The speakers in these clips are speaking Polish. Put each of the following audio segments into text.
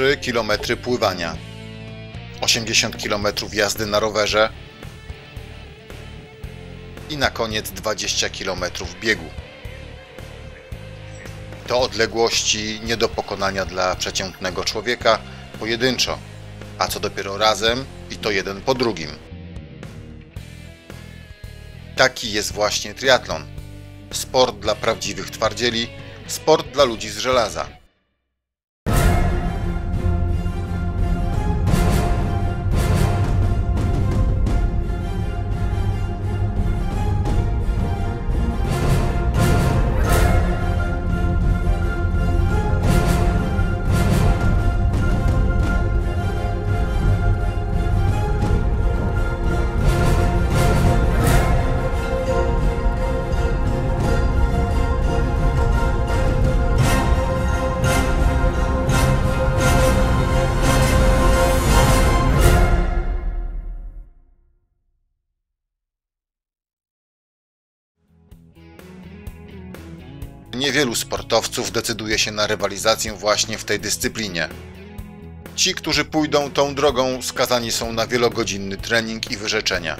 3 km pływania, 80 km jazdy na rowerze i na koniec 20 km biegu. To odległości nie do pokonania dla przeciętnego człowieka pojedynczo, a co dopiero razem i to jeden po drugim. Taki jest właśnie triatlon. Sport dla prawdziwych twardzieli, sport dla ludzi z żelaza. Niewielu sportowców decyduje się na rywalizację właśnie w tej dyscyplinie. Ci, którzy pójdą tą drogą, skazani są na wielogodzinny trening i wyrzeczenia.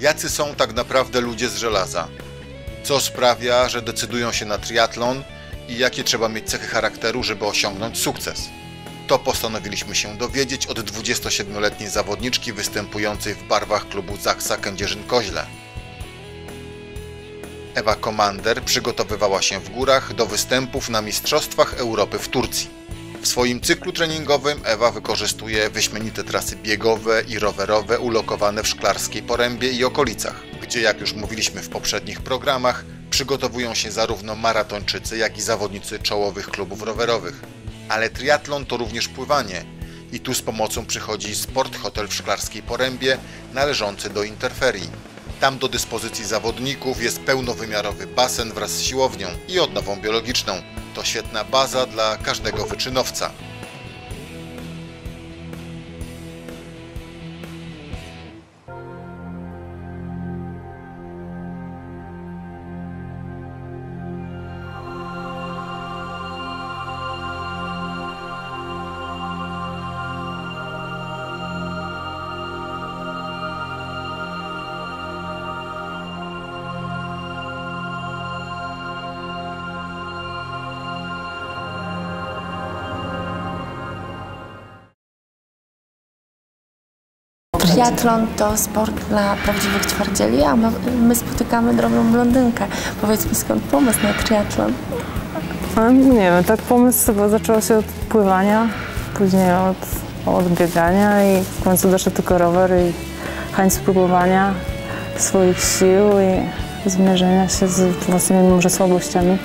Jacy są tak naprawdę ludzie z żelaza? Co sprawia, że decydują się na triatlon i jakie trzeba mieć cechy charakteru, żeby osiągnąć sukces? To postanowiliśmy się dowiedzieć od 27-letniej zawodniczki występującej w barwach klubu Zaksa Kędzierzyn-Koźle. Ewa Komander przygotowywała się w górach do występów na Mistrzostwach Europy w Turcji. W swoim cyklu treningowym Ewa wykorzystuje wyśmienite trasy biegowe i rowerowe ulokowane w Szklarskiej Porębie i okolicach, gdzie jak już mówiliśmy w poprzednich programach, przygotowują się zarówno maratończycy, jak i zawodnicy czołowych klubów rowerowych. Ale triatlon to również pływanie i tu z pomocą przychodzi Sport Hotel w Szklarskiej Porębie należący do Interferii. Tam do dyspozycji zawodników jest pełnowymiarowy basen wraz z siłownią i odnową biologiczną. To świetna baza dla każdego wyczynowca. Triatlon to sport dla prawdziwych twardzieli, a my, my spotykamy drogą blondynkę. Powiedz mi skąd pomysł na triatlon? Nie wiem, tak pomysł chyba zaczął się od pływania, później od, od biegania i w końcu doszedł tylko rower i chęć spróbowania swoich sił i zmierzenia się z własnymi może słabościami,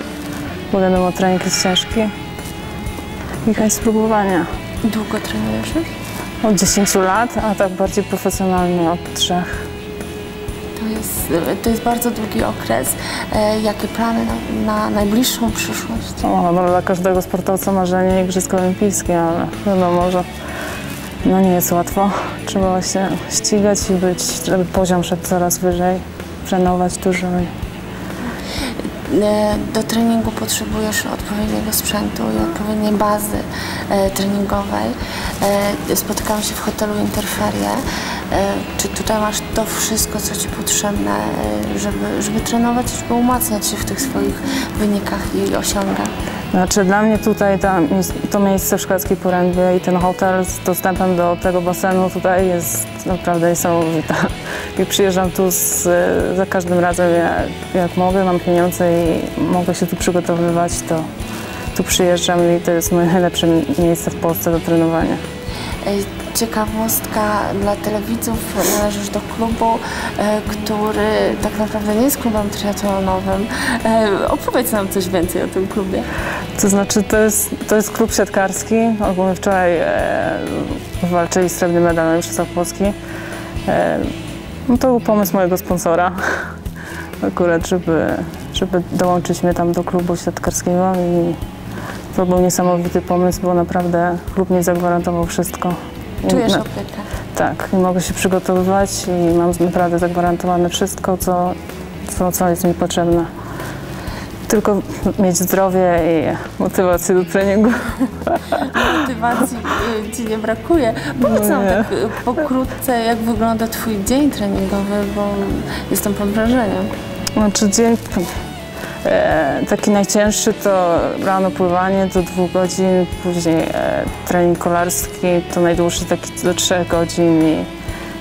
bo wiadomo, trening jest ciężki i chęć spróbowania. Długo trenujesz już? Od 10 lat, a tak bardziej profesjonalnie od 3. To jest, to jest bardzo długi okres. E, jakie plany na, na najbliższą przyszłość? O, no, dla każdego sportowca marzenie Igrzyska Olimpijskie, ale wiadomo, że no nie jest łatwo. Trzeba się ścigać i być, żeby poziom szedł coraz wyżej, trenować dużo. E, Do treningu potrzebujesz odpowiedniego sprzętu i odpowiedniej bazy e, treningowej. E, Spotykam się w hotelu Interferie. Czy tutaj masz to wszystko, co Ci potrzebne, żeby, żeby trenować, żeby umacniać się w tych swoich wynikach i osiągach? Znaczy dla mnie tutaj ta, to miejsce w Szklarskiej Porębie i ten hotel z dostępem do tego basenu tutaj jest naprawdę niesamowita. I przyjeżdżam tu z, za każdym razem jak, jak mogę, mam pieniądze i mogę się tu przygotowywać, to tu przyjeżdżam i to jest moje najlepsze miejsce w Polsce do trenowania. E, Ciekawostka dla telewidzów, należysz do klubu, e, który tak naprawdę nie jest klubem triatlonowym. E, Opowiedz nam coś więcej o tym klubie. To znaczy, to jest, to jest klub siatkarski. Ogólnie wczoraj walczyli srebrny medal na Mistrzostwach Polski. No to był pomysł mojego sponsora, akurat, żeby, żeby dołączyć mnie tam do klubu siatkarskiego i to był niesamowity pomysł, bo naprawdę klub mi zagwarantował wszystko. Czujesz opiekę. tak, i mogę się przygotowywać i mam naprawdę zagwarantowane wszystko, co, co, co jest mi potrzebne. Tylko mieć zdrowie i motywację do treningu. Motywacji y, ci nie brakuje. Powiedz nam Nie. tak y, pokrótce, jak wygląda twój dzień treningowy, bo jestem pod wrażeniem. Znaczy dzień e, taki najcięższy to rano pływanie do dwóch godzin, później e, trening kolarski to najdłuższy taki do trzech godzin i,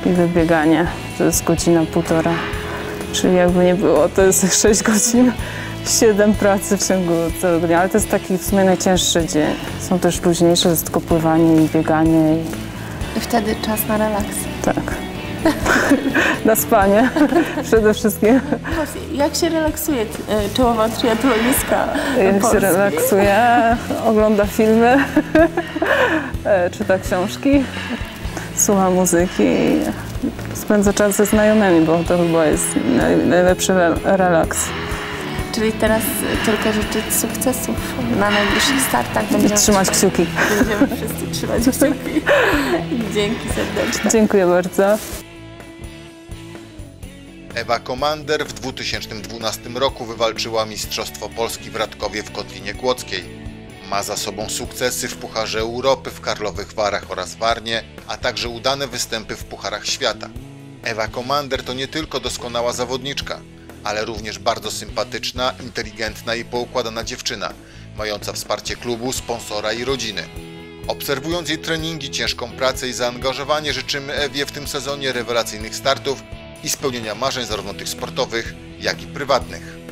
i wybieganie to jest godzina, półtora. Czyli jakby nie było, to jest 6 godzin, 7 pracy w ciągu całego dnia, ale to jest taki w sumie najcięższy dzień. Są też luźniejsze, to jest tylko pływanie i bieganie i I wtedy czas na relaks. tak. Na spanie przede wszystkim. Właśnie, Jak się relaksuje y, czołowa triatlonistka Jak się Polski? relaksuje, ogląda filmy, e, czyta książki, słucha muzyki i spędza czas ze znajomymi, bo to chyba jest naj, najlepszy re- relaks. Czyli teraz tylko życzyć sukcesów na najbliższych startach. I Będziemy, trzymać kciuki. będziemy wszyscy trzymać kciuki. Dzięki serdecznie. Dziękuję bardzo. Ewa Komander w 2012 roku wywalczyła Mistrzostwo Polski w Radkowie w Kotlinie Kłodzkiej. Ma za sobą sukcesy w Pucharze Europy w Karlowych Warach oraz Warnie, a także udane występy w Pucharach Świata. Ewa Komander to nie tylko doskonała zawodniczka, ale również bardzo sympatyczna, inteligentna i poukładana dziewczyna, mająca wsparcie klubu, sponsora i rodziny. Obserwując jej treningi, ciężką pracę i zaangażowanie, życzymy Ewie w tym sezonie rewelacyjnych startów i spełnienia marzeń zarówno tych sportowych, jak i prywatnych.